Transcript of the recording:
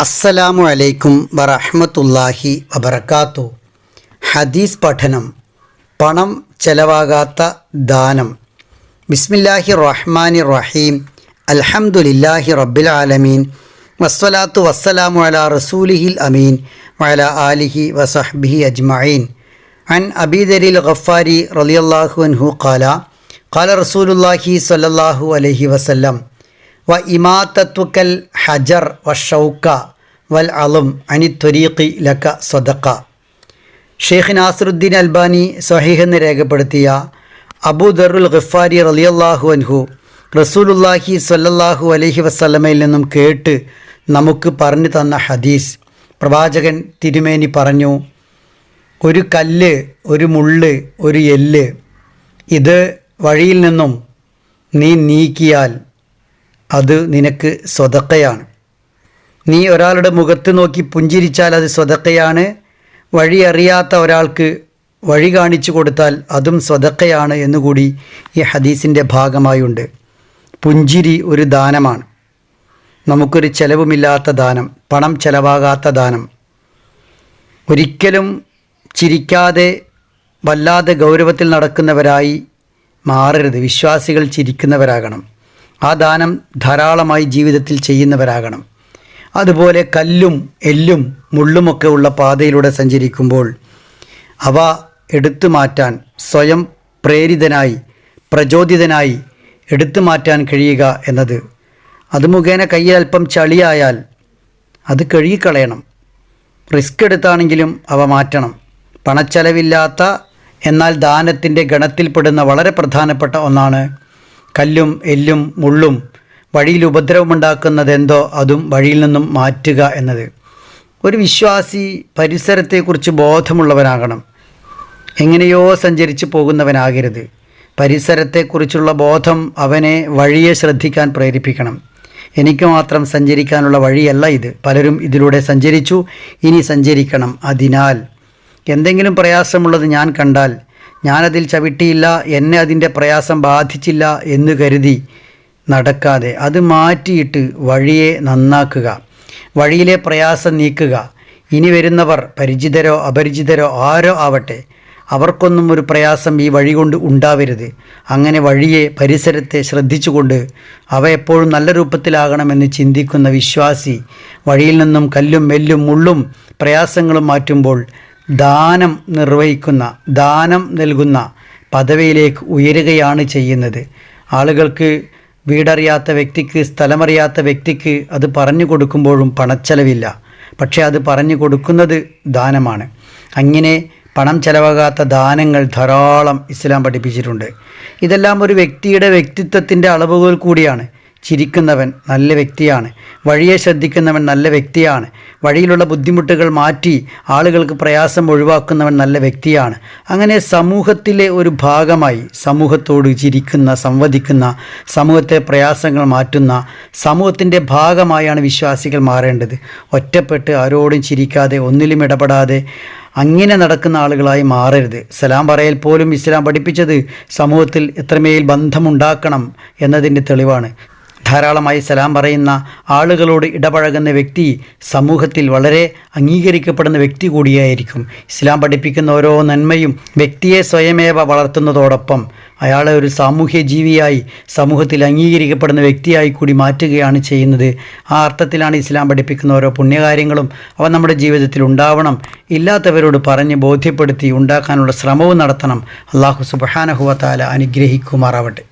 അസ്സലാമു അലൈക്കും വറഹമത്തല്ലാഹി വബർക്കാത്തു ഹദീസ് പഠനം പണം ചെലവാകാത്ത ദാനം. ബിസ്മില്ലാഹി റഹ്മാനി റഹീം. അൽഹമുലില്ലാഹി റബ്ബിൽ ആലമീൻ. വസ്വലാത്തു വസ്സലാമു അലാ റസൂലിഹിൽ അമീൻ. വല ആലിഹി വസഹ്ബിഹി അജ്മഈൻ. അൻ അബീദരിൽ ഗഫാരി റലിയല്ലാഹു അൻഹു കാല കാല റസൂലുല്ലാഹി സല്ലാഹു അലൈഹി വസല്ലം. വ ഇമാത്തത്വക്കൽ ഹജർ വ ഷൗക്ക വൽ അളും അനി ത്വരീഖി ലക്ക സ്വതക്ക ഷെയ്ഖ് നാസറുദ്ദീൻ അൽബാനി സഹീഹ് എന്ന് രേഖപ്പെടുത്തിയ അബൂദറുൽ ഖിഫാരി റലിയല്ലാഹു അൻഹു റസൂലുല്ലാഹി സ്വല്ലല്ലാഹു അലൈഹി വസ്ലമയിൽ നിന്നും കേട്ട് നമുക്ക് പറഞ്ഞു തന്ന ഹദീസ് പ്രവാചകൻ തിരുമേനി പറഞ്ഞു ഒരു കല്ല് ഒരു മുള്ള് ഒരു എല്ല് ഇത് വഴിയിൽ നിന്നും നീ നീക്കിയാൽ അത് നിനക്ക് സ്വതക്കയാണ്. നീ ഒരാളുടെ മുഖത്ത് നോക്കി പുഞ്ചിരിച്ചാൽ അത് സ്വതക്കയാണ്. വഴി അറിയാത്ത ഒരാൾക്ക് വഴി കാണിച്ചു കൊടുത്താൽ അതും സ്വതക്കയാണ് എന്നുകൂടി ഈ ഹദീസിന്റെ ഭാഗമായുണ്ട്. പുഞ്ചിരി ഒരു ദാനമാണ്. നമുക്കൊരു ചെലവുമില്ലാത്ത ദാനം പണം ചെലവാകാത്ത ദാനം. ഒരിക്കലും ചിരിക്കാതെ വല്ലാതെ ഗൗരവത്തിൽ നടക്കുന്നവരായി മാറരുത്. വിശ്വാസികൾ ചിരിക്കുന്നവരാകണം. ആ ദാനം ധാരാളമായി ജീവിതത്തിൽ ചെയ്യുന്നവരാകണം. അതുപോലെ കല്ലും എല്ലും മുള്ളുമൊക്കെ ഉള്ള പാതയിലൂടെ സഞ്ചരിക്കുമ്പോൾ അവ എടുത്തു മാറ്റാൻ സ്വയം പ്രേരിതനായി പ്രചോദിതനായി എടുത്തു മാറ്റാൻ കഴിയുക എന്നത്. അത് മുഖേന കയ്യിൽ അല്പം ചളിയായാൽ അത് കഴുകിക്കളയണം. റിസ്ക് എടുത്താണെങ്കിലും അവ മാറ്റണം. പണച്ചെലവില്ലാത്ത എന്നാൽ ദാനത്തിന്റെ ഗണത്തിൽപ്പെടുന്ന വളരെ പ്രധാനപ്പെട്ട ഒന്നാണ് കല്ലും എല്ലും മുള്ളും വഴിയിൽ ഉപദ്രവമുണ്ടാക്കുന്നതെന്തോ അതും വഴിയിൽ നിന്നും മാറ്റുക എന്നത്. ഒരു വിശ്വാസി പരിസരത്തെക്കുറിച്ച് ബോധമുള്ളവനാകണം. എങ്ങനെയോ സഞ്ചരിച്ചു പോകുന്നവനാകരുത്. പരിസരത്തെക്കുറിച്ചുള്ള ബോധം അവനെ വഴിയെ ശ്രദ്ധിക്കാൻ പ്രേരിപ്പിക്കണം. എനിക്ക് മാത്രം സഞ്ചരിക്കാനുള്ള വഴിയല്ല ഇത്. പലരും ഇതിലൂടെ സഞ്ചരിച്ചു ഇനി സഞ്ചരിക്കണം. അതിനാൽ എന്തെങ്കിലും പ്രയാസമുള്ളത് ഞാൻ കണ്ടാൽ ഞാനതിൽ ചവിട്ടിയില്ല എന്നെ അതിന്റെ പ്രയാസം ബാധിച്ചില്ല എന്ന് കരുതി നടക്കാതെ അത് മാറ്റിയിട്ട് വഴിയെ നന്നാക്കുക വഴിയിലെ പ്രയാസം നീക്കുക. ഇനി വരുന്നവർ പരിചിതരോ അപരിചിതരോ ആരോ ആവട്ടെ അവർക്കൊന്നും ഒരു പ്രയാസം ഈ വഴി കൊണ്ട് ഉണ്ടാവരുത്. അങ്ങനെ വഴിയെ പരിസരത്തെ ശ്രദ്ധിച്ചുകൊണ്ട് അവ എപ്പോഴും നല്ല രൂപത്തിലാകണമെന്ന് ചിന്തിക്കുന്ന വിശ്വാസി വഴിയിൽ നിന്നും കല്ലും മെല്ലും മുള്ളും പ്രയാസങ്ങളും മാറ്റുമ്പോൾ ദാനം നിർവഹിക്കുന്ന ദാനം നൽകുന്ന പദവിയിലേക്ക് ഉയരുകയാണ് ചെയ്യുന്നത്. ആളുകൾക്ക് വീടറിയാത്ത വ്യക്തിക്ക് സ്ഥലമറിയാത്ത വ്യക്തിക്ക് അത് പറഞ്ഞു കൊടുക്കുമ്പോഴും പണച്ചെലവില്ല. പക്ഷേ അത് പറഞ്ഞു കൊടുക്കുന്നത് ദാനമാണ്. അങ്ങനെ പണം ചെലവാകാത്ത ദാനങ്ങൾ ധാരാളം ഇസ്ലാം പഠിപ്പിച്ചിട്ടുണ്ട്. ഇതെല്ലാം ഒരു വ്യക്തിയുടെ വ്യക്തിത്വത്തിന്റെ അളവുകൾ കൂടിയാണ്. ചിരിക്കുന്നവൻ നല്ല വ്യക്തിയാണ്. വഴിയെ ശ്രദ്ധിക്കുന്നവൻ നല്ല വ്യക്തിയാണ്. വഴിയിലുള്ള ബുദ്ധിമുട്ടുകൾ മാറ്റി ആളുകൾക്ക് പ്രയാസം ഒഴിവാക്കുന്നവൻ നല്ല വ്യക്തിയാണ്. അങ്ങനെ സമൂഹത്തിലെ ഒരു ഭാഗമായി സമൂഹത്തോട് ചിരിക്കുന്ന സംവദിക്കുന്ന സമൂഹത്തെ പ്രയാസങ്ങൾ മാറ്റുന്ന സമൂഹത്തിന്റെ ഭാഗമായാണ് വിശ്വാസികൾ മാറേണ്ടത്. ഒറ്റപ്പെട്ട് ആരോടും ചിരിക്കാതെ ഒന്നിലും ഇടപെടാതെ അങ്ങനെ നടക്കുന്ന ആളുകളായി മാറരുത്. സലാം പറയൽ പോലും ഇസ്ലാം പഠിപ്പിച്ചത് സമൂഹത്തിൽ എത്രമേൽ ബന്ധമുണ്ടാക്കണം എന്നതിന്റെ തെളിവാണ്. ധാരാളമായി സലാം പറയുന്ന ആളുകളോട് ഇടപഴകുന്ന വ്യക്തി സമൂഹത്തിൽ വളരെ അംഗീകരിക്കപ്പെടുന്ന വ്യക്തി കൂടിയായിരിക്കും. ഇസ്ലാം പഠിപ്പിക്കുന്ന ഓരോ നന്മയും വ്യക്തിയെ സ്വയമേവ വളർത്തുന്നതോടൊപ്പം അയാളെ ഒരു സാമൂഹ്യ ജീവിയായി സമൂഹത്തിൽ അംഗീകരിക്കപ്പെടുന്ന വ്യക്തിയായി കൂടി മാറ്റുകയാണ് ചെയ്യുന്നത്. ആ അർത്ഥത്തിലാണ് ഇസ്ലാം പഠിപ്പിക്കുന്ന ഓരോ പുണ്യകാര്യങ്ങളും അവ നമ്മുടെ ജീവിതത്തിൽ ഉണ്ടാവണം. ഇല്ലാത്തവരോട് പറഞ്ഞ് ബോധ്യപ്പെടുത്തി ഉണ്ടാക്കാനുള്ള ശ്രമവും നടത്തണം. അള്ളാഹു സുബഹാനഹുവത്താല അനുഗ്രഹിക്കുമാറാവട്ടെ.